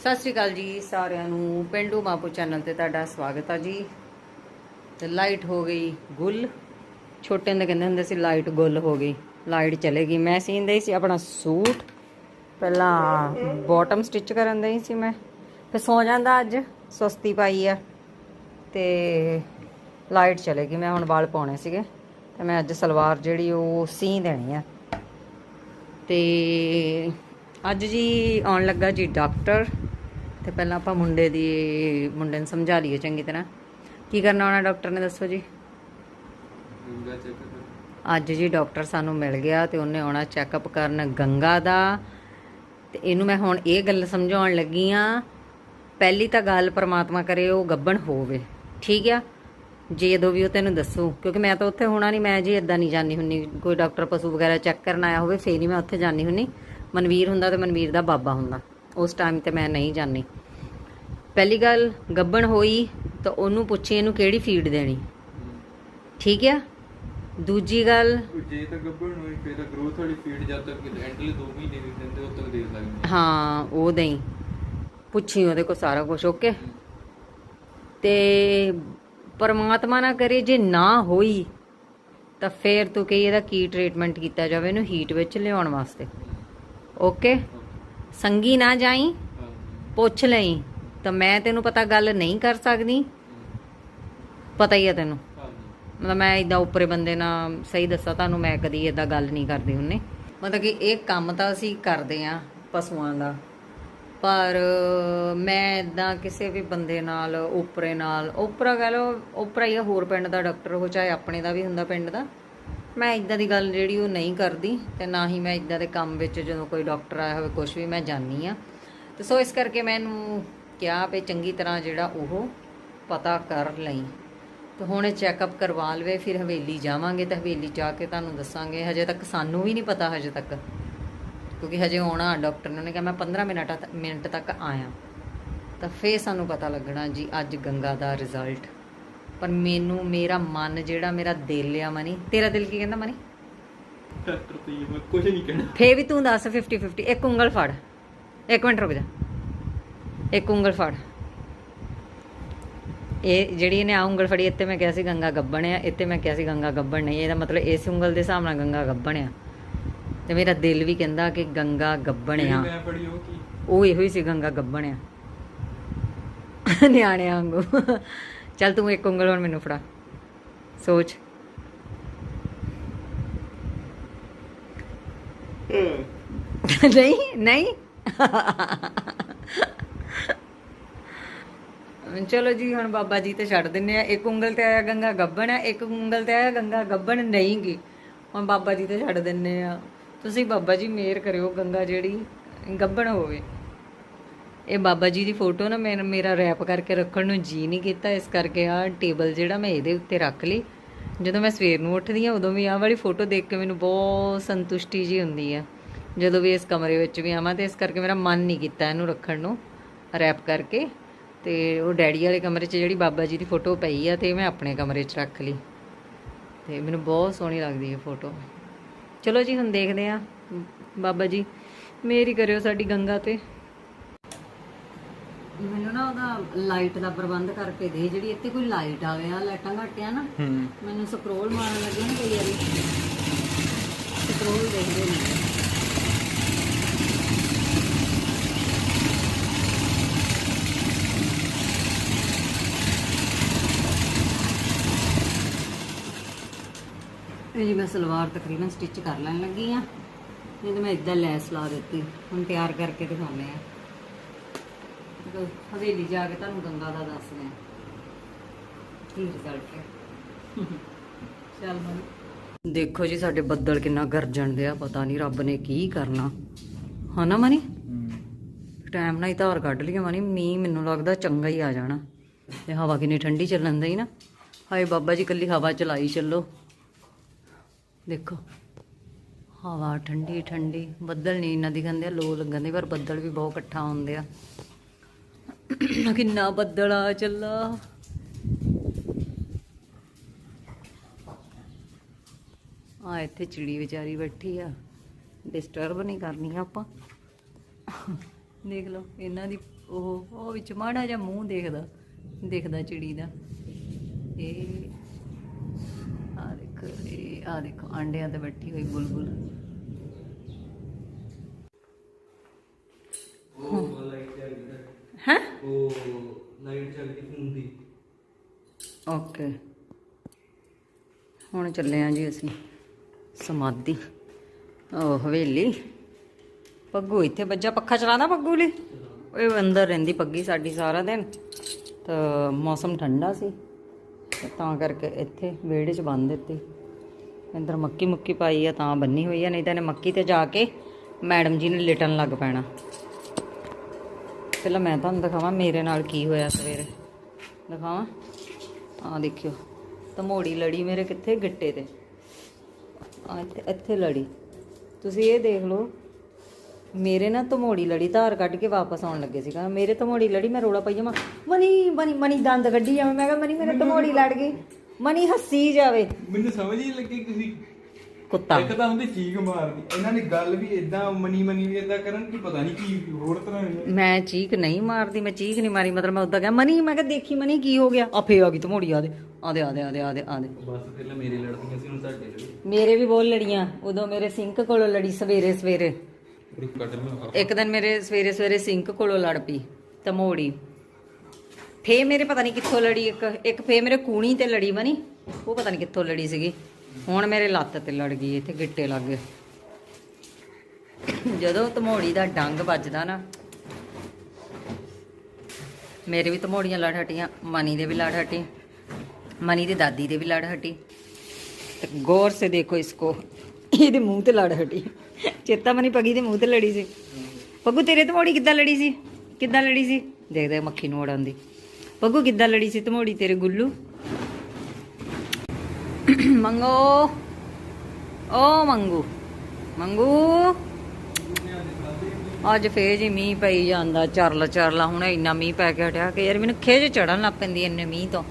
ਸਤਿ ਸ਼੍ਰੀ ਅਕਾਲ ਜੀ ਸਾਰਿਆਂ ਨੂੰ। ਪਿੰਡੂ ਮਾਪੂ ਚੈਨਲ ਤੇ ਤੁਹਾਡਾ ਸਵਾਗਤ ਆ ਜੀ। ਤੇ ਲਾਈਟ ਹੋ ਗਈ ਗੁੱਲ। ਛੋਟੇ ਹੁੰਦੇ ਕਹਿੰਦੇ ਹੁੰਦੇ ਸੀ ਲਾਈਟ ਗੁੱਲ ਹੋ ਗਈ। ਲਾਈਟ ਚਲੇ ਗਈ। ਮੈਂ ਸੀਂਦੇ ਸੀ ਆਪਣਾ ਸੂਟ। ਪਹਿਲਾਂ ਬਾਟਮ ਸਟਿਚ ਕਰਨ ਦੇ ਸੀ ਮੈਂ। ਫਿਰ ਸੌ ਜਾਂਦਾ ਅੱਜ, ਸੁਸਤੀ ਪਾਈ ਆ। ਤੇ ਲਾਈਟ ਚਲੇ ਗਈ। ਮੈਂ ਹੁਣ ਵਾਲ ਪਾਉਣੇ ਸੀਗੇ। ਤੇ ਮੈਂ ਅੱਜ ਸਲਵਾਰ ਜਿਹੜੀ ਉਹ ਸੀ ਦੇਣੀ ਆ। ਤੇ ਅੱਜ ਜੀ ਆਉਣ ਲੱਗਾ ਜੀ ਡਾਕਟਰ ਤੇ ਪਹਿਲਾਂ ਆਪਾਂ ਮੁੰਡੇ ਦੀ ਮੁੰਡੇ ਨੂੰ ਸਮਝਾ ਲਈਏ ਚੰਗੀ ਤਰ੍ਹਾਂ। ਕੀ ਕਰਨਾ ਆਉਣਾ ਡਾਕਟਰ ਨੇ ਦੱਸੋ ਜੀ? ਅੱਜ ਜੀ ਡਾਕਟਰ ਸਾਨੂੰ ਮਿਲ ਗਿਆ ਤੇ ਉਹਨੇ ਆਉਣਾ ਚੈੱਕਅਪ ਕਰਨ ਗੰਗਾ ਦਾ। ਤੇ ਇਹਨੂੰ ਮੈਂ ਹੁਣ ਇਹ ਗੱਲ ਸਮਝਾਉਣ ਲੱਗੀ ਆ ਪਹਿਲੀ ਤਾਂ ਗੱਲ ਪ੍ਰਮਾਤਮਾ ਕਰੇ ਉਹ ਗੱਬਣ ਹੋਵੇ। ਠੀਕ ਆ? ਜੇ ਜਦੋਂ ਵੀ ਉਹ ਤੈਨੂੰ ਦੱਸੂ ਕਿਉਂਕਿ ਮੈਂ ਤਾਂ ਉੱਥੇ ਹੋਣਾ ਨਹੀਂ ਮੈਂ ਜੀ ਇਦਾਂ ਨਹੀਂ ਜਾਣੀ ਹੁੰਨੀ। ਕੋਈ ਡਾਕਟਰ ਪਸ਼ੂ ਵਗੈਰਾ ਚੈੱਕ ਕਰਨ ਆਇਆ ਹੋਵੇ ਫੇਰ ਹੀ ਮੈਂ ਉੱਥੇ ਜਾਣੀ ਹੁੰਨੀ। ਮਨਵੀਰ ਹੁੰਦਾ ਤੇ ਮਨਵੀਰ ਦਾ ਬਾਬਾ ਹੁੰਦਾ। ਉਸ ਟਾਈਮ ਤੇ ਮੈਂ ਨਹੀਂ ਜਾਣੀ ਪਹਿਲੀ ਗੱਲ ਗੱਬਣ ਹੋਈ ਤਾਂ ਉਹਨੂੰ ਪੁੱਛੀ ਇਹਨੂੰ ਕਿਹੜੀ ਫੀਡ ਦੇਣੀ। ਠੀਕ ਆ? ਦੂਜੀ ਗੱਲ ਜੇ ਤਾਂ ਗੱਭਣ ਹੋਈ ਫਿਰ ਤਾਂ ਗਰੋਥ ਵਾਲੀ ਫੀਡ ਜਦ ਤੱਕ ਐਂਡਲੀ 2 ਮਹੀਨੇ ਦੀ ਦਿੰਦੇ ਉਦੋਂ ਤੱਕ ਦੇ ਸਕਦੇ ਹਾਂ ਉਹ ਦੇਈ। ਪੁੱਛੀ ਉਹਦੇ ਕੋ ਸਾਰਾ ਕੁਝ ਓਕੇ? ਤੇ ਪਰਮਾਤਮਾ ਨਾ ਕਰੇ ਜੇ ਨਾ ਹੋਈ ਤਾਂ ਫੇਰ ਤੂੰ ਕਹੀ ਇਹਦਾ ਕੀ ਟ੍ਰੀਟਮੈਂਟ ਕੀਤਾ ਜਾਵੇ ਇਹਨੂੰ ਹੀਟ ਵਿੱਚ ਲਿਆਉਣ ਵਾਸਤੇ। ਓਕੇ? ਸੰਗੀ ਨਾ ਜਾਈ ਪੁੱਛ ਲਈ। ਤਾਂ ਮੈਂ ਤੈਨੂੰ ਪਤਾ ਗੱਲ ਨਹੀਂ ਕਰ ਸਕਦੀ। ਪਤਾ ਹੀ ਆ ਤੈਨੂੰ। ਮਤਲਬ ਮੈਂ ਇਦਾਂ ਉੱਪਰੇ ਬੰਦੇ ਨਾਲ ਸਹੀ ਦੱਸਾਂ ਤੁਹਾਨੂੰ ਮੈਂ ਕਦੀ ਇਦਾਂ ਗੱਲ ਨਹੀਂ ਕਰਦੀ ਹੁੰਨੇ। ਮਤਲਬ ਕਿ ਇਹ ਕੰਮ ਤਾਂ ਅਸੀਂ ਕਰਦੇ ਆ ਪਸ਼ੂਆਂ ਦਾ। ਪਰ ਮੈਂ ਇਦਾਂ ਕਿਸੇ ਵੀ ਬੰਦੇ ਨਾਲ ਉੱਪਰੇ ਨਾਲ ਉੱਪਰਾ ਕਹ ਲਓ ਉੱਪਰਾ ਹੀ ਹੋਰ ਪਿੰਡ ਦਾ ਡਾਕਟਰ ਹੋ ਚਾਹੇ ਆਪਣੇ ਦਾ ਵੀ ਹੁੰਦਾ ਪਿੰਡ ਦਾ। ਮੈਂ ਇਦਾਂ ਦੀ ਗੱਲ ਜਿਹੜੀ ਉਹ ਨਹੀਂ ਕਰਦੀ ਤੇ ਨਾ ਹੀ ਮੈਂ ਇਦਾਂ ਦੇ ਕੰਮ ਵਿੱਚ ਜਦੋਂ ਕੋਈ ਡਾਕਟਰ ਆਇਆ ਹੋਵੇ ਕੁਝ ਵੀ ਮੈਂ ਜਾਣੀ ਆ। ਤੇ ਸੋ ਇਸ ਕਰਕੇ ਮੈਨੂੰ ਕਿਹਾ ਵੀ ਚੰਗੀ ਤਰ੍ਹਾਂ ਜਿਹੜਾ ਉਹ ਪਤਾ ਕਰ ਲਈ। ਤੇ ਹੁਣ ਇਹ ਚੈੱਕਅਪ ਕਰਵਾ ਲਵੇ ਫਿਰ ਹਵੇਲੀ ਜਾਵਾਂਗੇ ਤਾਂ ਹਵੇਲੀ ਜਾ ਕੇ ਤੁਹਾਨੂੰ ਦੱਸਾਂਗੇ। ਹਜੇ ਤੱਕ ਸਾਨੂੰ ਵੀ ਨਹੀਂ ਪਤਾ ਹਜੇ ਤੱਕ। ਕਿਉਂਕਿ ਹਜੇ ਆਉਣਾ ਡਾਕਟਰ ਨੇ ਕਿਹਾ ਮੈਂ 15 ਮਿੰਟ ਮਿੰਟ ਤੱਕ ਆਇਆ। ਤਾਂ ਫੇਰ ਸਾਨੂੰ ਪਤਾ ਲੱਗਣਾ ਜੀ ਅੱਜ ਗੰਗਾ ਦਾ ਰਿਜ਼ਲਟ ਪਰ ਮੈਨੂੰ ਮੇਰਾ ਮਨ ਜਿਹੜਾ ਮੇਰਾ ਦਿਲ ਆ ਮਨੀ। ਤੇਰਾ ਦਿਲ ਕੀ ਕਹਿੰਦਾ ਮਨੀ? ਡਾਕਟਰ ਤੇ ਮੈਂ ਕੁਝ ਨਹੀਂ ਕਹਿਣਾ। ਫੇਰ ਵੀ ਤੂੰ ਦੱਸ 50 50 ਇੱਕ ਉਂਗਲ ਫੜ। ਇੱਕ ਮਿੰਟ ਰੁਕ ਜਾ। ਇੱਕ ਉਂਗਲ ਫੜ। ਇਹ ਜਿਹੜੀ ਇਹਨੇ ਆ ਉਂਗਲ ਫੜੀ ਇੱਥੇ ਮੈਂ ਕਿਹਾ ਸੀ ਗੰਗਾ ਗੱਬਣ ਆ ਇੱਥੇ ਮੈਂ ਕਿਹਾ ਸੀ ਗੰਗਾ ਗੱਬਣ ਨਹੀਂ ਇਹਦਾ ਮਤਲਬ ਇਸ ਉਂਗਲ ਦੇ ਹਿਸਾਬ ਨਾਲ ਗੰਗਾ ਗੱਬਣ ਆ। ਤੇ ਮੇਰਾ ਦਿਲ ਵੀ ਕਹਿੰਦਾ ਕਿ ਗੰਗਾ ਗੱਬਣ ਆ। ਉਹ ਇਹੋ ਹੀ ਸੀ ਗੰਗਾ ਗੱਬਣ ਆ। ਨਿਆਣਿਆਂ ਵਾਂਗੂ। ਚੱਲ ਤੂੰ ਇੱਕ ਉਂਗਲ ਹੁਣ ਮੈਨੂੰ ਫੜਾ। ਸੋਚ। ਨਹੀਂ ਨਹੀਂ। ਚਲੋ ਜੀ, ਹੁਣ ਬਾਬਾ ਜੀ ਤੇ ਛੱਡ ਦਿੰਨੇ ਆ। ਇੱਕ ਉਂਗਲ ਤੇ ਆਇਆ ਗੰਗਾ ਗੱਬਣ ਆ, ਇੱਕ ਉਂਗਲ ਤੇ ਆਇਆ ਗੰਗਾ ਗੱਬਣ ਨਹੀਂ ਗੀ ਹੁਣ ਬਾਬਾ ਜੀ ਤੇ ਛੱਡ ਦਿੰਨੇ ਆ। ਤੁਸੀਂ ਬਾਬਾ ਜੀ ਮਿਹਰ ਕਰਿਓ, ਗੰਗਾ ਜਿਹੜੀ ਗੱਬਣ ਹੋਵੇ। ਇਹ ਬਾਬਾ ਜੀ ਦੀ ਫੋਟੋ ਨਾ, ਮੈਂ ਮੇਰਾ ਰੈਪ ਕਰਕੇ ਰੱਖਣ ਨੂੰ ਜੀ ਨਹੀਂ ਕੀਤਾ। ਇਸ ਕਰਕੇ ਆ ਟੇਬਲ ਜਿਹੜਾ ਮੈਂ ਇਹਦੇ ਉੱਤੇ ਰੱਖ ਲਈ। ਜਦੋਂ ਮੈਂ ਸਵੇਰ ਨੂੰ ਉੱਠਦੀ ਆ ਉਦੋਂ ਵੀ ਆਹ ਵਾਲੀ ਫੋਟੋ ਦੇਖ ਕੇ ਮੈਨੂੰ ਬਹੁਤ ਸੰਤੁਸ਼ਟੀ ਜੀ ਹੁੰਦੀ ਆ। ਜਦੋਂ ਵੀ ਇਸ ਕਮਰੇ ਵਿੱਚ ਵੀ ਆਵਾਂ ਤੇ ਇਸ ਕਰਕੇ ਮੇਰਾ ਮਨ ਨਹੀਂ ਕੀਤਾ ਇਹਨੂੰ ਰੱਖਣ ਨੂੰ, ਰੈਪ ਕਰਕੇ। ਤੇ ਉਹ ਡੈਡੀ ਵਾਲੇ ਕਮਰੇ 'ਚ ਜਿਹੜੀ ਬਾਬਾ ਜੀ ਦੀ ਫੋਟੋ ਪਈ ਆ ਤੇ ਮੈਂ ਆਪਣੇ ਕਮਰੇ 'ਚ ਰੱਖ ਲਈ। ਤੇ ਮੈਨੂੰ ਬਹੁਤ ਸੋਹਣੀ ਲੱਗਦੀ ਹੈ ਫੋਟੋ। ਚਲੋ ਜੀ ਹੁਣ ਦੇਖਦੇ ਆ। ਬਾਬਾ ਜੀ ਮੇਰੀ ਕਰਿਓ ਸਾਡੀ ਗੰਗਾ ਤੇ। ਮੈਨੂੰ ਨਾ ਉਹਦਾ ਲਾਈਟ ਦਾ ਪ੍ਰਬੰਧ ਕਰਕੇ ਦੇ ਜਿਹੜੀ ਇੱਥੇ ਕੋਈ ਲਾਈਟ ਆਵੇ ਆ ਲਾਈਟਾਂ ਘੱਟ ਆ ਨਾ ਮੈਨੂੰ ਸਕਰੋਲ ਮਾਰਨ ਲੱਗੇ ਨਾ ਕਈ ਵਾਰੀ। ਸਕਰੋਲ ਦੇਖਦੇ ਨੇ। ਮੈਂ ਸਲਵਾਰ ਤਕਰੀਬਨ ਸਟਿਚ ਕਰ ਲੈਣ ਲੱਗੀ ਆ। ਨਹੀਂ ਤਾਂ ਮੈਂ ਇਦਾਂ ਲੈਸ ਲਾ ਦਿੱਤੀ। ਹੁਣ ਤਿਆਰ ਕਰਕੇ ਦਿਖਾਉਂਦੇ ਆ। ਹਵੇਲੀ ਜਾ ਕੇ ਤੁਹਾਨੂੰ ਗੰਗਾ ਦਾ ਦੱਸਦੇ ਆ। ਕੀ ਰਿਜ਼ਲਟ ਹੈ? ਚੱਲ ਮਨ ਦੇਖੋ ਜੀ, ਸਾਡੇ ਬੱਦਲ ਕਿੰਨਾ ਗਰਜਣ ਦੇ ਆ। ਪਤਾ ਨਹੀਂ ਰੱਬ ਨੇ ਕੀ ਕਰਨਾ। ਹਨਾ ਮਨੀ? ਟਾਈਮ ਨਾਲ ਹੀ ਧਾਰ ਕੱਢ ਲਿਆ ਮਨੀ। ਮੀਂਹ ਮੈਨੂੰ ਲੱਗਦਾ ਚੰਗਾ ਹੀ ਆ ਜਾਣਾ। ਤੇ ਹਵਾ ਕਿੰਨੀ ਠੰਡੀ ਚੱਲਣ ਦੀ ਨਾ। ਹਾਏ ਬਾਬਾ ਜੀ ਕੱਲੀ ਹਵਾ ਚਲਾਈ ਚੱਲੋ। ਦੇਖੋ, ਹਵਾ ਠੰਡੀ ਠੰਡੀ, ਬੱਦਲ ਨਹੀਂ ਇੰਨਾ ਦਿਖਾਉਂਦੇ ਆ ਲੋ ਲੱਗਣ ਦੇ, ਪਰ ਬੱਦਲ ਵੀ ਬਹੁਤ ਇਕੱਠਾ ਹੁੰਦੇ ਆ। ਕਿੰਨਾ ਬੱਦਲ ਆ, ਚੱਲਾ। ਆ ਇੱਥੇ ਚਿੜੀ ਵਿਚਾਰੀ ਬੈਠੀ ਆ। ਡਿਸਟਰਬ ਨਹੀਂ ਕਰਨੀ ਆਪਾਂ। ਦੇਖ ਲਓ, ਇਹਨਾਂ ਦੀ ਉਹ ਉਹ ਵਿੱਚ ਮਾੜਾ ਜਿਹਾ ਮੂੰਹ ਦੇਖਦਾ ਦੇਖਦਾ ਚਿੜੀ ਦਾ। ਇਹ ਦੇਖੋ ਇਹ ਆ ਦੇਖੋ ਆਂਡਿਆਂ ਤੇ ਬੈਠੀ ਹੋਈ ਬੁਲਬੁਲ। ਹੈ। ਉਹ ਲਾਈਟ ਚੱਲਦੀ ਫੋਨ ਦੀ। ਓਕੇ। ਹੁਣ ਚੱਲੇ ਆਂ ਜੀ ਅਸੀਂ ਸਮਾਧੀ। ਉਹ ਹਵੇਲੀ। ਪੱਗੂ ਇੱਥੇ ਵੱਜਾ ਪੱਖਾ ਚਲਾਦਾ ਪੱਗੂ ਲਈ? ਉਹ ਅੰਦਰ ਰਹਿੰਦੀ ਪੱਗੀ ਸਾਡੀ ਸਾਰਾ ਦਿਨ। ਤਾਂ ਮੌਸਮ ਠੰਡਾ ਸੀ। ਤਾਂ ਕਰਕੇ ਇੱਥੇ ਵਿਹੜੇ 'ਚ ਬੰਨ ਦਿੱਤੀ। ਅੰਦਰ ਮੱਕੀ ਮੁੱਕੀ ਪਾਈ ਆ, ਤਾਂ ਬੰਨੀ ਹੋਈ ਆ, ਨਹੀਂ ਤਾਂ ਇਹਨੇ ਮੱਕੀ ਤੇ ਜਾ ਕੇ ਮੈਡਮ ਜੀ ਨੇ ਲਿਟਣ ਲੱਗ ਪੈਣਾ। ਪਹਿਲਾਂ ਮੈਂ ਤੁਹਾਨੂੰ ਦਿਖਾਵਾਂ ਮੇਰੇ ਨਾਲ ਕੀ ਹੋਇਆ ਸਵੇਰੇ। ਦਿਖਾਵਾਂ? ਆ ਦੇਖਿਓ ਤਮੋੜੀ ਲੜੀ ਮੇਰੇ ਕਿੱਥੇ? ਗਿੱਟੇ ਤੇ। ਆ ਇੱਥੇ ਇੱਥੇ ਲੜੀ। ਤੁਸੀਂ ਇਹ ਦੇਖ ਲਓ ਮੇਰੇ ਨਾ ਤਮੋੜੀ ਲੜੀ ਧਾਰ ਕੱਢ ਕੇ ਵਾਪਸ ਆਉਣ ਲੱਗੇ ਸੀਗਾ। ਮੇਰੇ ਤਮੋੜੀ ਲੜੀ ਮੈਂ ਰੋਲਾ ਪਾਈ ਜਾਵਾਂ। ਮਨੀ ਮਨੀ ਮਨੀ ਦੰਦ ਕੱਢੀ ਜਾਵੇਂ। ਮੈਂ ਕਿਹਾ ਮਨੀ ਮੇਰੇ ਤਮੋੜੀ ਲੜ ਗਈ। ਮਨੀ ਹੱਸੀ ਜਾਵੇ। ਮੈਨੂੰ ਸਮਝ ਹੀ ਨਹੀਂ ਲੱਗੀ ਤੁਸੀਂ। ਕੁੱਤਾ। ਇੱਕ ਤਾਂ ਹੁੰਦੀ ਚੀਕ ਮਾਰਦੀ। ਇਹਨਾਂ ਦੀ ਗੱਲ ਵੀ ਇਦਾਂ ਮਨੀ ਮਨੀ ਵੀ ਇਦਾਂ ਕਰਨ ਕਿ ਪਤਾ ਨਹੀਂ ਕੀ ਹੋਰ ਤਰ੍ਹਾਂ ਮੈਂ ਚੀਕ ਨਹੀਂ ਮਾਰਦੀ ਮੈਂ ਚੀਕ ਨਹੀਂ ਮਾਰੀ। ਮਤਲਬ ਮੈਂ ਉਦਾਂ ਕਿਹਾ ਮਨੀ ਮੈਂ ਕਿਹਾ ਦੇਖੀ ਮਨੀ ਕੀ ਹੋ ਗਿਆ। ਆ ਫੇ ਆ ਗਈ ਤਮੋੜੀ ਆ ਦੇ ਆ ਦੇ ਆ ਦੇ ਆ ਦੇ ਆ ਦੇ ਆ ਦੇ। ਬਸ ਪਹਿਲਾਂ ਮੇਰੇ ਲੜਦੀਆਂ ਸੀ ਹੁਣ ਤੁਹਾਡੇ ਲੜੀ। ਮੇਰੇ ਵੀ ਬਹੁਤ ਲੜੀਆਂ। ਉਦੋਂ ਮੇਰੇ ਸਿੰਕ ਕੋਲੋਂ ਲੜੀ ਸਵੇਰੇ ਸਵੇਰੇ ਇੱਕ ਦਿਨ ਮੇਰੇ ਸਵੇਰੇ ਸਵੇਰੇ ਸਿੰਕ ਕੋਲੋਂ ਲੜ ਪਈ ਤਮੋੜੀ ਫੇ ਮੇਰੇ ਪਤਾ ਨਹੀਂ ਕਿੱਥੋਂ ਲੜੀ, ਇੱਕ ਇੱਕ ਫੇ ਮੇਰੇ ਕੂਣੀ ਤੇ ਲੜੀ ਬਣੀ, ਉਹ ਪਤਾ ਨਹੀਂ ਕਿੱਥੋਂ ਲੜੀ ਸੀਗੀ। ਹੁਣ ਮੇਰੇ ਲੱਤ ਤੇ ਲੜ ਗਈ, ਇੱਥੇ ਗਿੱਟੇ ਲੱਗ ਗਏ। ਜਦੋਂ ਤਮੋੜੀ ਦਾ ਡੰਗ ਵੱਜਦਾ ਨਾ, ਮੇਰੇ ਵੀ ਤਮੋੜੀਆਂ ਲੜ ਹਟੀਆਂ, ਮਨੀ ਦੇ ਵੀ ਲੜ ਹਟੀ, ਮਨੀ ਦੀ ਦਾਦੀ ਦੇ ਵੀ ਲੜ ਹਟੀ, ਤੇ ਗੌਰ ਸੇ ਦੇਖੋ ਇਸਕੋ ਇਹਦੇ ਮੂੰਹ ਤੇ ਲੜ ਹਟੀ। ਚੇਤਾ ਮਨੀ ਪਗੀ ਦੇ ਮੂੰਹ ਤੇ ਲੜੀ ਸੀ। ਪੱਗੂ, ਤੇਰੇ ਤਮੋੜੀ ਕਿੱਦਾਂ ਲੜੀ ਸੀ? ਕਿੱਦਾਂ ਲੜੀ ਸੀ? ਦੇਖਦੇ ਮੱਖੀ ਨੂੰ ਉਡਾਉਂਦੀ ਪੱਗੂ, ਕਿੱਦਾਂ ਲੜੀ ਸੀ ਤਮੋੜੀ ਤੇਰੇ ਗੁੱਲੂ? ਮੰਗੋ। ਓ ਮੰਗੂ। ਮੰਗੂ। ਅੱਜ ਫੇਰ ਜੀ ਮੀਂਹ ਪਈ ਜਾਂਦਾ, ਚਰਲ ਚਰਲਾ, ਹੁਣ ਇੰਨਾ ਮੀਂਹ ਪੈ ਕੇ ਹਟਿਆ ਕਿ ਯਾਰ ਮੈਨੂੰ ਖੇਜ ਚੜਨ ਲੱਗ ਪੈਂਦੀ ਇੰਨੇ ਮੀਂਹ ਤੋਂ।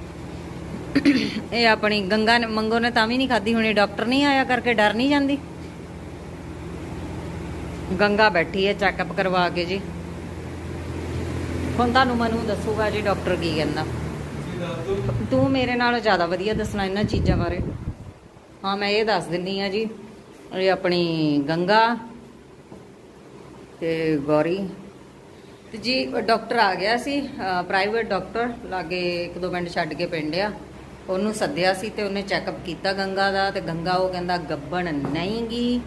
ਇਹ ਆਪਣੀ ਗੰਗਾ ਮੰਗੋ ਨੇ ਤਾਂ ਵੀ ਨਹੀਂ ਖਾਦੀ ਹੁਣੇ ਡਾਕਟਰ ਨਹੀਂ ਆਇਆ ਕਰਕੇ ਡਰ ਨਹੀਂ ਜਾਂਦੀ। ਗੰਗਾ ਬੈਠੀ ਹੈ ਚੈੱਕਅਪ ਕਰਵਾ ਕੇ ਜੀ। ਹੁਣ ਤੁਹਾਨੂੰ ਮਨੂੰ ਦੱਸੂਗਾ ਜੀ ਡਾਕਟਰ ਕੀ ਕਹਿੰਦਾ। ਤੂੰ ਮੇਰੇ ਨਾਲੋਂ ਜ਼ਿਆਦਾ ਵਧੀਆ ਦੱਸਣਾ ਇਹਨਾਂ ਚੀਜ਼ਾਂ ਬਾਰੇ। ਹਾਂ, ਮੈਂ ਇਹ ਦੱਸ ਦਿੰਨੀ ਆ ਜੀ, ਇਹ ਆਪਣੀ ਗੰਗਾ ਤੇ ਗੌਰੀ। ਤੇ ਜੀ ਡਾਕਟਰ ਆ ਗਿਆ ਸੀ ਪ੍ਰਾਈਵੇਟ ਡਾਕਟਰ ਲਾਗੇ ਇੱਕ ਦੋ ਮਿੰਟ ਛੱਡ ਕੇ ਪਿੰਡ ਆ। ਉਹਨੂੰ ਸੱਦਿਆ ਸੀ ਤੇ ਉਹਨੇ ਚੈੱਕਅਪ ਕੀਤਾ ਗੰਗਾ ਦਾ ਤੇ ਗੰਗਾ ਉਹ ਕਹਿੰਦਾ ਗੱਬਣ ਨਹੀਂ ਗੀ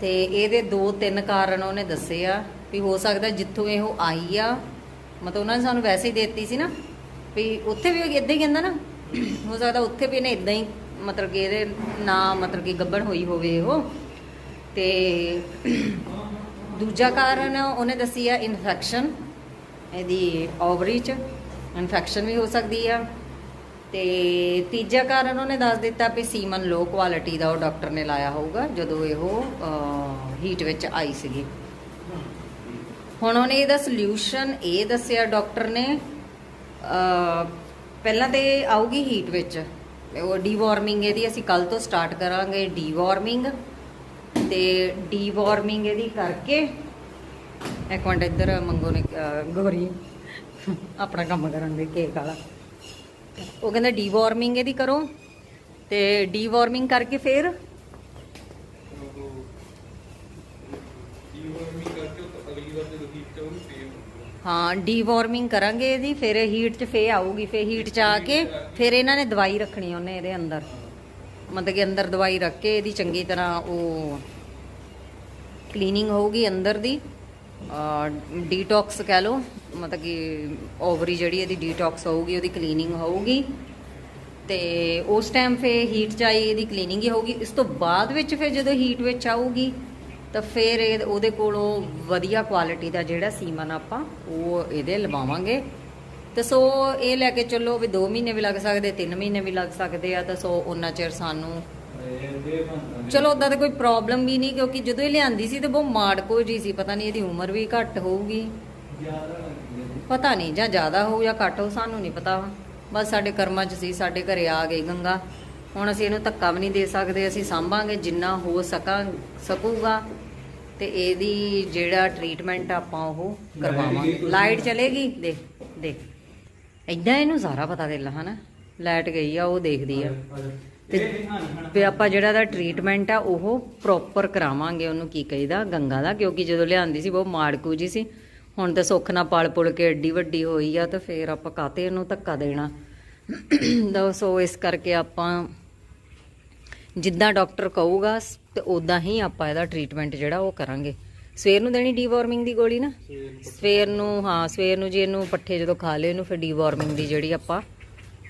ਤੇ ਇਹਦੇ ਦੋ ਤਿੰਨ ਕਾਰਨ ਉਹਨੇ ਦੱਸੇ ਆ ਵੀ ਹੋ ਸਕਦਾ ਜਿੱਥੋਂ ਇਹੋ ਆਈ ਆ। ਮਤਲਬ ਉਹਨਾਂ ਨੇ ਸਾਨੂੰ ਵੈਸੇ ਹੀ ਦੇ ਦਿੱਤੀ ਸੀ ਨਾ, ਵੀ ਉੱਥੇ ਵੀ ਇਦਾਂ ਹੀ ਕਹਿੰਦਾ ਨਾ, ਹੋ ਸਕਦਾ ਉੱਥੇ ਵੀ ਇਹਨੇ ਇਦਾਂ ਹੀ ਮਤਲਬ ਕਿ ਇਹਦੇ ਨਾ ਮਤਲਬ ਕਿ ਗੱਬਣ ਹੋਈ ਹੋਵੇ ਉਹ। ਤੇ ਦੂਜਾ ਕਾਰਨ ਉਹਨੇ ਦੱਸੀ ਆ ਇਨਫੈਕਸ਼ਨ ਇਹਦੀ ਓਵਰੀ ਚ ਇਨਫੈਕਸ਼ਨ ਵੀ ਹੋ ਸਕਦੀ ਆ। ਤੇ ਤੀਜਾ ਕਾਰਨ ਉਹਨੇ ਦੱਸ ਦਿੱਤਾ ਵੀ ਸੀਮਨ ਲੋ ਕੁਆਲਿਟੀ ਦਾ ਉਹ ਡਾਕਟਰ ਨੇ ਲਾਇਆ ਹੋਊਗਾ, ਜਦੋਂ ਇਹੋ ਹੀਟ ਵਿੱਚ ਆਈ ਸੀਗੀ। ਹੁਣ ਉਹਨੇ ਇਹਦਾ ਸੋਲੂਸ਼ਨ ਇਹ ਦੱਸਿਆ ਡਾਕਟਰ ਨੇ ਪਹਿਲਾਂ ਤੇ ਆਊਗੀ ਹੀਟ ਵਿੱਚ। ਉਹ ਡੀਵਾਰਮਿੰਗ ਇਹਦੀ ਅਸੀਂ ਕੱਲ ਤੋਂ ਸਟਾਰਟ ਕਰਾਂਗੇ ਡੀਵਾਰਮਿੰਗ ਤੇ ਡੀਵਾਰਮਿੰਗ ਇਹਦੀ ਕਰਕੇ, ਇੱਕ ਮਿੰਟ ਇੱਧਰ ਮੰਗੋ ਨੇ ਗੋਰੀ, ਆਪਣਾ ਕੰਮ ਕਰਨ ਦੇ ਕੇਕ ਵਾਲਾ। ਉਹ ਕਹਿੰਦਾ ਡੀਵਾਰਮਿੰਗ ਇਹਦੀ ਕਰੋ ਤੇ ਡੀਵਾਰਮਿੰਗ ਕਰਕੇ ਫਿਰ ਹਾਂ ਡੀਵਾਰਮਿੰਗ ਕਰਾਂਗੇ ਇਹਦੀ, ਫਿਰ ਹੀਟ 'ਚ ਫੇ ਆਊਗੀ ਫੇ ਹੀਟ 'ਚ ਆ ਕੇ ਫਿਰ ਇਹਨਾਂ ਨੇ ਦਵਾਈ ਰੱਖਣੀ ਉਹਨੇ ਇਹਦੇ ਅੰਦਰ। ਮਤਲਬ ਕਿ ਅੰਦਰ ਦਵਾਈ ਰੱਖ ਕੇ ਇਹਦੀ ਚੰਗੀ ਤਰ੍ਹਾਂ ਉਹ ਕਲੀਨਿੰਗ ਹੋਊਗੀ ਅੰਦਰ ਦੀ। ਡੀਟੌਕਸ ਕਹਿ ਲਓ, ਮਤਲਬ ਕਿ ਓਵਰੀ ਜਿਹੜੀ ਇਹਦੀ ਡੀਟੌਕਸ ਹੋਊਗੀ, ਉਹਦੀ ਕਲੀਨਿੰਗ ਹੋਊਗੀ। ਤੇ ਉਸ ਟਾਈਮ ਫੇ ਹੀਟ ਚ ਆਈ, ਇਹਦੀ ਕਲੀਨਿੰਗ ਹੀ ਹੋਊਗੀ। ਇਸ ਤੋਂ ਬਾਅਦ ਵਿੱਚ ਫਿਰ ਜਦੋਂ ਹੀਟ ਵਿੱਚ ਆਊਗੀ, ਤਾਂ ਫਿਰ ਇਹ ਉਹਦੇ ਕੋਲੋਂ ਵਧੀਆ ਕੁਆਲਿਟੀ ਦਾ ਜਿਹੜਾ ਸੀਮਨ ਆਪਾਂ, ਉਹ ਇਹਦੇ ਲਵਾਵਾਂਗੇ। ਤੇ ਸੋ ਇਹ ਲੈ ਕੇ ਚੱਲੋ ਵੀ 2 ਮਹੀਨੇ ਵੀ ਲੱਗ ਸਕਦੇ 3 ਮਹੀਨੇ ਵੀ ਲੱਗ ਸਕਦੇ ਆ, ਤਾਂ ਸੋ ਉਹਨਾਂ ਚਿਰ ਸਾਨੂੰ ਚਲੋ ਉਦਾਂ ਤਾਂ ਕੋਈ ਪ੍ਰੋਬਲਮ ਵੀ ਨਹੀਂ, ਕਿਉਂਕਿ ਜਦੋਂ ਇਹ ਲਿਆਂਦੀ ਸੀ ਤੇ ਬਹੁਤ ਮਾੜਕੋ ਜੀ ਸੀ, ਪਤਾ ਨਹੀਂ ਇਹਦੀ ਉਮਰ ਵੀ ਘੱਟ ਹੋਊਗੀ। ਪਤਾ ਨਹੀਂ, ਜਾਂ ਜ਼ਿਆਦਾ ਹੋਊ ਜਾਂ ਘੱਟ ਹੋਊ, ਸਾਨੂੰ ਨਹੀਂ ਪਤਾ। ਬਸ ਸਾਡੇ ਕਰਮਾਂ 'ਚ ਸੀ, ਸਾਡੇ ਘਰੇ ਆ ਗਈ ਗੰਗਾ। ਹੁਣ ਅਸੀਂ ਇਹਨੂੰ ਧੱਕਾ ਵੀ ਨਹੀਂ ਦੇ ਸਕਦੇ, ਅਸੀਂ ਸਾਂਭਾਂਗੇ ਜਿੰਨਾ ਹੋ ਸਕਾਂ, ਸਕੂਗਾ। ਤੇ ਇਹਦੀ ਜਿਹੜਾ ਟ੍ਰੀਟਮੈਂਟ ਆਪਾਂ ਉਹ ਕਰਵਾਵਾਂਗੇ। ਲਾਈਟ ਚਲੇਗੀ? ਦੇਖ ਦੇਖ। ਇਦਾਂ ਇਹਨੂੰ ਸਾਰਾ ਪਤਾ ਦੇ ਲਾ, ਹਨਾ? ਲਾਈਟ ਗਈ ਆ, ਉਹ ਦੇਖਦੀ ਆ। ਤੇ ਵੀ ਆਪਾਂ ਜਿਹੜਾ ਦਾ ਟ੍ਰੀਟਮੈਂਟ ਆ, ਉਹ ਪ੍ਰੋਪਰ ਕਰਾਵਾਂਗੇ। ਉਹਨੂੰ ਕੀ ਕਹੀਦਾ? ਗੰਗਾ ਦਾ, ਕਿਉਂਕਿ ਜਦੋਂ ਲਿਆਂਦੀ ਸੀ, ਬਹੁਤ ਮਾੜਕੂ ਜੀ ਸੀ। ਹੁਣ ਤਾਂ ਸੁੱਖ ਨਾਲ ਪਲ ਪੁਲ ਕੇ ਐਡੀ ਵੱਡੀ ਹੋਈ ਆ, ਤਾਂ ਫੇਰ ਆਪਾਂ ਕਾਤੇ ਇਹਨੂੰ ਧੱਕਾ ਦੇਣਾ? ਸੋ ਇਸ ਕਰਕੇ ਆਪਾਂ ਜਿੱਦਾਂ ਡਾਕਟਰ ਕਹੂਗਾ ਸ- ਤੇ ਉਦਾਂ ਹੀ ਆਪਾਂ ਇਹਦਾ ਟ੍ਰੀਟਮੈਂਟ ਜਿਹੜਾ, ਉਹ ਕਰਾਂਗੇ। ਸਵੇਰ ਨੂੰ ਦੇਣੀ ਡੀਵਾਰਮਿੰਗ ਦੀ ਗੋਲੀ ਨਾ? ਸਵੇਰ ਨੂੰ, ਹਾਂ, ਸਵੇਰ ਨੂੰ ਜੇ ਇਹਨੂੰ ਪੱਠੇ ਜਦੋਂ ਖਾ ਲਏ, ਇਹਨੂੰ ਫਿਰ ਡੀਵਾਰਮਿੰਗ ਦੀ ਜਿਹੜੀ ਆਪਾਂ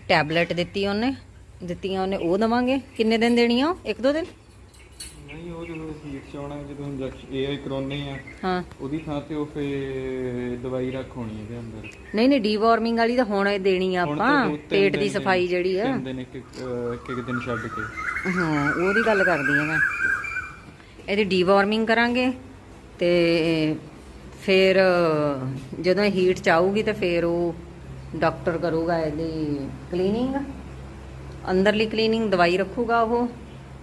ਟੈਬਲੇਟ ਦਿੱਤੀ ਉਹਨੇ। ਦਿੱਤੀਆਂ ਉਹਨੇ ਉਹ ਦਵਾਂਗੇ? ਕਿੰਨੇ ਦਿਨ ਦੇਣੀ ਆ ਉਹ? ਇੱਕ ਦੋ ਦਿਨ? ਨਹੀਂ ਉਹ ਜਦੋਂ ਸੀਟ ਚ ਆਉਣਾ ਜਦੋਂ ਇੰਜੈਕਸ਼ਨ ਏਆਈ ਕਰਾਉਣੇ ਆ ਹਾਂ। ਉਹਦੀ ਥਾਂ ਤੇ ਉਹ ਫੇ ਦਵਾਈ ਰੱਖ ਹੋਣੀ ਇਹਦੇ ਅੰਦਰ। ਨਹੀਂ ਨਹੀਂ ਡੀਵਾਰਮਿੰਗ ਵਾਲੀ ਤਾਂ ਹੁਣ ਇਹ ਦੇਣੀ ਆ ਹੁਣ ਤਾਂ ਆਪਾਂ ਦੋ- ਤਿੰਨ ਪੇਟ ਦੀ ਸਫ਼ਾਈ ਜਿਹੜੀ ਆ। ਤਿੰਨ ਦਿਨ ਇੱਕ ਇੱਕ ਅਹ, ਇੱਕ ਇੱਕ ਦਿਨ ਛੱਡ ਕੇ। ਹਾਂ ਉਹਦੀ ਗੱਲ ਕਰਦੀ ਆ ਮੈਂ। ਇਹਦੀ ਡੀਵਾਰਮਿੰਗ ਕਰਾਂਗੇ ਤੇ ਫਿਰ ਜਦੋਂ ਹੀਟ ਚ ਆਊਗੀ ਤੇ ਫਿਰ ਉਹ ਡਾਕਟਰ ਕਰੂਗਾ ਇਹਦੀ ਕਲੀਨਿੰਗ ਅੰਦਰਲੀ ਕਲੀਨਿੰਗ ਦਵਾਈ ਰੱਖੂਗਾ ਉਹ।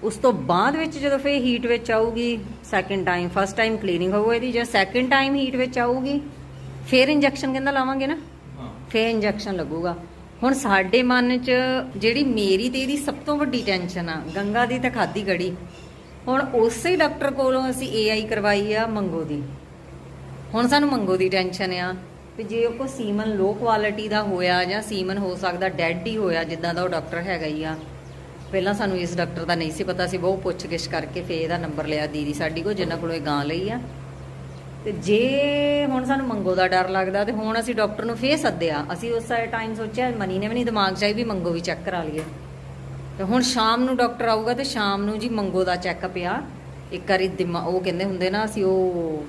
ਉਸ ਤੋਂ ਬਾਅਦ ਵਿੱਚ ਜਦੋਂ ਫਿਰ ਹੀਟ ਵਿੱਚ ਆਊਗੀ second time first time cleaning ਹੋਊ ਇਹਦੀ। ਜੇ ਸੈਕਿੰਡ ਟਾਈਮ ਹੀਟ ਵਿੱਚ ਆਊਗੀ ਫਿਰ ਇੰਜੈਕਸ਼ਨ ਕਹਿੰਦਾ ਲਾਵਾਂਗੇ ਨਾ? ਫੇਰ ਇੰਜੈਕਸ਼ਨ ਲੱਗੂਗਾ। ਹੁਣ ਸਾਡੇ ਮਨ 'ਚ ਜਿਹੜੀ ਮੇਰੀ ਤੇ ਇਹਦੀ ਸਭ ਤੋਂ ਵੱਡੀ ਟੈਨਸ਼ਨ ਆ ਗੰਗਾ ਦੀ ਤਾਂ ਖਾਦੀ ਗੜੀ ਹੁਣ ਉਸੇ ਡਾਕਟਰ ਕੋਲੋਂ ਅਸੀਂ ਏਆਈ ਕਰਵਾਈ ਆ ਮੰਗੋ ਦੀ। ਹੁਣ ਸਾਨੂੰ ਮੰਗੋ ਦੀ ਟੈਨਸ਼ਨ ਆ। ਵੀ ਜੇ ਉਹ ਕੋ ਸੀਮਨ ਲੋ ਕੁਆਲਿਟੀ ਦਾ ਹੋਇਆ ਜਾਂ ਸੀਮਨ ਹੋ ਸਕਦਾ ਡੈਡ ਹੀ ਹੋਇਆ, ਜਿੱਦਾਂ ਦਾ ਉਹ ਡਾਕਟਰ ਹੈਗਾ ਹੀ ਆ। ਪਹਿਲਾਂ ਸਾਨੂੰ ਇਸ ਡਾਕਟਰ ਦਾ ਨਹੀਂ ਸੀ ਪਤਾ ਸੀ ਬਹੁਤ ਪੁੱਛਗਿੱਛ ਕਰਕੇ ਫੇਰ ਇਹਦਾ ਨੰਬਰ ਲਿਆ ਦੀਦੀ ਸਾਡੀ ਕੋ ਜਿੰਨਾ ਕੋਲੋਂ ਇਹ ਗਾਂ ਲਈ ਆ। ਤੇ ਜੇ ਹੁਣ ਸਾਨੂੰ ਮੰਗੋ ਦਾ ਡਰ ਲੱਗਦਾ, ਤੇ ਹੁਣ ਅਸੀਂ ਡਾਕਟਰ ਨੂੰ ਫੇਰ ਸੱਦਿਆ। ਅਸੀਂ ਉਸ ਟਾਈਮ ਸੋਚਿਆ ਮਨੀ ਨੇ ਵੀ ਨਹੀਂ ਦਿਮਾਗ 'ਚ ਆਈ ਵੀ ਮੰਗੋ ਵੀ ਚੈੱਕ ਕਰਾ ਲਈਏ। ਤੇ ਹੁਣ ਸ਼ਾਮ ਨੂੰ ਡਾਕਟਰ ਆਊਗਾ ਤੇ ਸ਼ਾਮ ਨੂੰ ਜੀ ਮੰਗੋ ਦਾ ਚੈੱਕਅਪ ਆ। ਇੱਕ ਵਾਰੀ ਦਿਮਾ ਉਹ ਕਹਿੰਦੇ ਹੁੰਦੇ ਨਾ, ਅਸੀਂ ਉਹ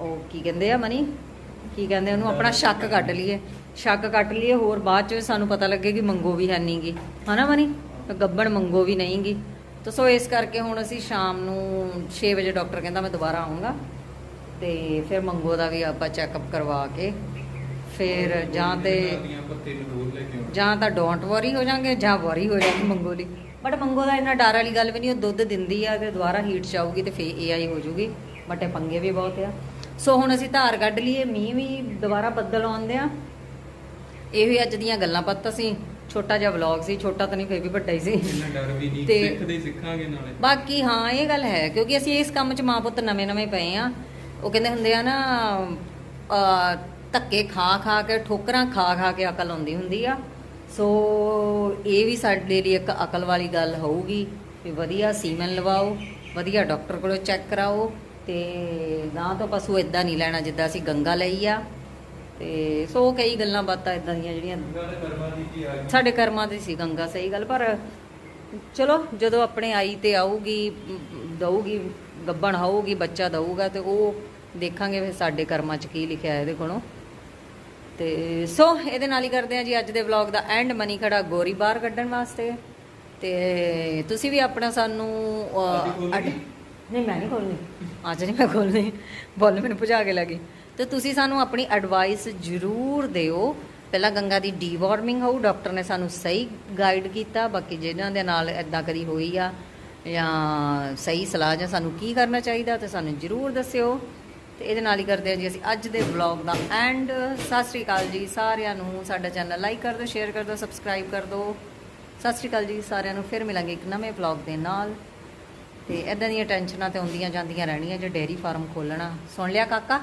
ਉਹ ਕੀ ਕਹਿੰਦੇ ਆ ਮਨੀ ਕੀ ਕਹਿੰਦੇ ਉਹਨੂੰ ਆਪਣਾ ਸ਼ੱਕ ਕੱਢ ਲਈਏ। ਸ਼ੱਕ ਕੱਟ ਲਈਏ ਹੋਰ ਬਾਅਦ ਚ ਸਾਨੂੰ ਪਤਾ ਲੱਗੇ ਕਿ ਮੰਗੋ ਵੀ ਹੈ ਨਹੀਂਗੀ ਹਨਾ ਮਨੀ? ਗੱਬਣ ਮੰਗੋ ਵੀ ਨਹੀਂਗੀ ਤਾਂ ਸੋ ਇਸ ਕਰਕੇ ਹੁਣ ਅਸੀਂ ਸ਼ਾਮ ਨੂੰ 6 ਵਜੇ ਡਾਕਟਰ ਕਹਿੰਦਾ ਮੈਂ ਦੁਬਾਰਾ ਆਉਂਗਾ ਤੇ ਫਿਰ ਮੰਗੋ ਦਾ ਵੀ ਆਪਾਂ ਚੈੱਕਅਪ ਕਰਵਾ ਕੇ ਫਿਰ ਜਾਂ ਤੇ ਜਾਂ ਤਾਂ ਡੋਂਟ ਵਰੀ ਹੋ ਜਾਾਂਗੇ ਜਾਂ ਵਰੀ ਹੋ ਜਾਾਂਗੇ ਮੰਗੋ ਲਈ ਬਟ ਮੰਗੋ ਦਾ ਇੰਨਾ ਡਰ ਵਾਲੀ ਗੱਲ ਵੀ ਨਹੀਂ ਉਹ ਦੁੱਧ ਦਿੰਦੀ ਆ ਤੇ ਦੁਬਾਰਾ ਹੀਟ ਚ ਆਊਗੀ ਤੇ ਫੇਰ ਏਆਈ ਹੋ ਜੂਗੀ। ਬਟ ਇਹ ਪੰਗੇ ਵੀ ਬਹੁਤ ਆ। ਸੋ ਹੁਣ ਅਸੀਂ ਧਾਰ ਕੱਢ ਲਈਏ ਮੀਂਹ ਵੀ ਦੁਬਾਰਾ ਬੱਦਲ ਆਉਂਦੇ ਆ। ਇਹੋ ਹੀ ਅੱਜ ਦੀਆਂ ਗੱਲਾਂ ਪੱਤ ਅਸੀਂ ਛੋਟਾ ਜਿਹਾ ਵਲੌਗ ਸੀ ਛੋਟਾ ਤਾਂ ਨਹੀਂ ਫੇਰ ਵੀ ਵੱਡਾ ਹੀ ਸੀ। ਇੰਨਾ ਡਰ ਵੀ ਨਹੀਂ ਤੇ- ਸਿੱਖਦੇ ਹੀ ਸਿੱਖਾਂਗੇ ਨਾਲੇ। ਬਾਕੀ ਹਾਂ ਇਹ ਗੱਲ ਹੈ ਕਿਉਂਕਿ ਅਸੀਂ ਇਸ ਕੰਮ 'ਚ ਮਾਂ ਪੁੱਤ ਨਵੇਂ ਨਵੇਂ ਪਏ ਆ। ਉਹ ਕਹਿੰਦੇ ਹੁੰਦੇ ਆ ਨਾ ਧੱਕੇ ਖਾ ਖਾ ਕੇ ਠੋਕਰਾਂ ਖਾ ਖਾ ਕੇ ਅਕਲ ਆਉਂਦੀ ਹੁੰਦੀ ਆ। ਸੋ ਇਹ ਵੀ ਸਾਡੇ ਲਈ ਇੱਕ ਅਕਲ ਵਾਲੀ ਗੱਲ ਹੋਊਗੀ ਵੀ ਵਧੀਆ ਸੀਮਨ ਲਵਾਓ ਵਧੀਆ ਡਾਕਟਰ ਕੋਲੋਂ ਚੈੱਕ ਕਰਾਓ। ਤੇ ਨਾ ਤਾਂ ਪਸ਼ੂ ਇਦਾਂ ਨਹੀਂ ਲੈਣਾ ਜਿੱਦਾਂ ਅਸੀਂ ਗੰਗਾ ਲਈ ਆ। ਤੇ ਸੋ ਕਈ ਗੱਲਾਂ ਬਾਤਾਂ ਇਦਾਂ ਦੀਆਂ ਜਿਹੜੀਆਂ ਸਾਡੇ ਕਰਮਾਂ ਦੀ ਸੀ ਗੰਗਾ ਸਹੀ ਗੱਲ ਪਰ ਚਲੋ ਜਦੋਂ ਆਪਣੇ ਆਈ ਤੇ ਆਊਗੀ ਦਊਗੀ ਗੱਬਣ ਹੋਊਗੀ ਬੱਚਾ ਦਊਗਾ ਤੇ ਉਹ ਦੇਖਾਂਗੇ ਫਿਰ ਸਾਡੇ ਕਰਮਾਂ 'ਚ ਕੀ ਲਿਖਿਆ ਹੈ ਇਹਦੇ ਕੋਲੋਂ। ਤੇ ਸੋ ਇਹਦੇ ਨਾਲ ਹੀ ਕਰਦੇ ਆ ਜੀ ਅੱਜ ਦੇ ਵਲੌਗ ਦਾ ਐਂਡ। ਮਨੀ ਖੜਾ ਗੋਰੀ ਬਾਹਰ ਕੱਢਣ ਵਾਸਤੇ। ਤੇ ਤੁਸੀਂ ਵੀ ਆਪਣਾ ਸਾਨੂੰ ਨਹੀਂ ਮੈਂ ਨਹੀਂ ਖੋਲਣੀ ਅੱਜ ਨਹੀਂ ਮੈਂ ਖੋਲਣੀ ਬੋਲ, ਮੈਨੂੰ ਭਜਾ ਕੇ ਲੱਗੀ ਤੇ ਤੁਸੀਂ ਸਾਨੂੰ ਆਪਣੀ ਐਡਵਾਈਸ ਜ਼ਰੂਰ ਦਿਓ। ਪਹਿਲਾਂ ਗੰਗਾ ਦੀ ਡੀਵਾਰਮਿੰਗ ਹੋਊ ਡਾਕਟਰ ਨੇ ਸਾਨੂੰ ਸਹੀ ਗਾਈਡ ਕੀਤਾ। ਬਾਕੀ ਜਿਹਨਾਂ ਦੇ ਨਾਲ ਐਦਾਂ ਕਦੀ ਹੋਈ ਆ ਜਾਂ ਸਹੀ ਸਲਾਹ ਜਾਂ ਸਾਨੂੰ ਕੀ ਕਰਨਾ ਚਾਹੀਦਾ, ਤੇ ਸਾਨੂੰ ਜ਼ਰੂਰ ਦੱਸਿਓ। ਤੇ ਇਹਦੇ ਨਾਲ ਹੀ ਕਰਦੇ ਹਾਂ ਜੀ ਅਸੀਂ ਅੱਜ ਦੇ vlog the and Sat Sri ਅਕਾਲ ਜੀ ਸਾਰਿਆਂ ਨੂੰ। ਸਾਡਾ ਚੈਨਲ ਲਾਈਕ ਕਰ ਦਿਓ ਸ਼ੇਅਰ ਕਰ ਦਿਓ ਸਬਸਕ੍ਰਾਈਬ ਕਰ ਦਿਓ। ਸਤਿ ਸ੍ਰੀ ਅਕਾਲ ਜੀ ਸਾਰਿਆਂ ਨੂੰ। ਫਿਰ ਮਿਲਾਂਗੇ ਇੱਕ ਨਵੇਂ ਵਲੌਗ ਦੇ ਨਾਲ। ਤੇ ਇਦਾਂ ਦੀਆਂ ਟੈਨਸ਼ਨਾਂ ਤੇ ਆਉਂਦੀਆਂ ਜਾਂਦੀਆਂ ਰਹਿਣੀਆਂ ਜੇ ਡੇਅਰੀ ਫਾਰਮ ਖੋਲਣਾ ਸੁਣ ਲਿਆ ਕਾਕਾ?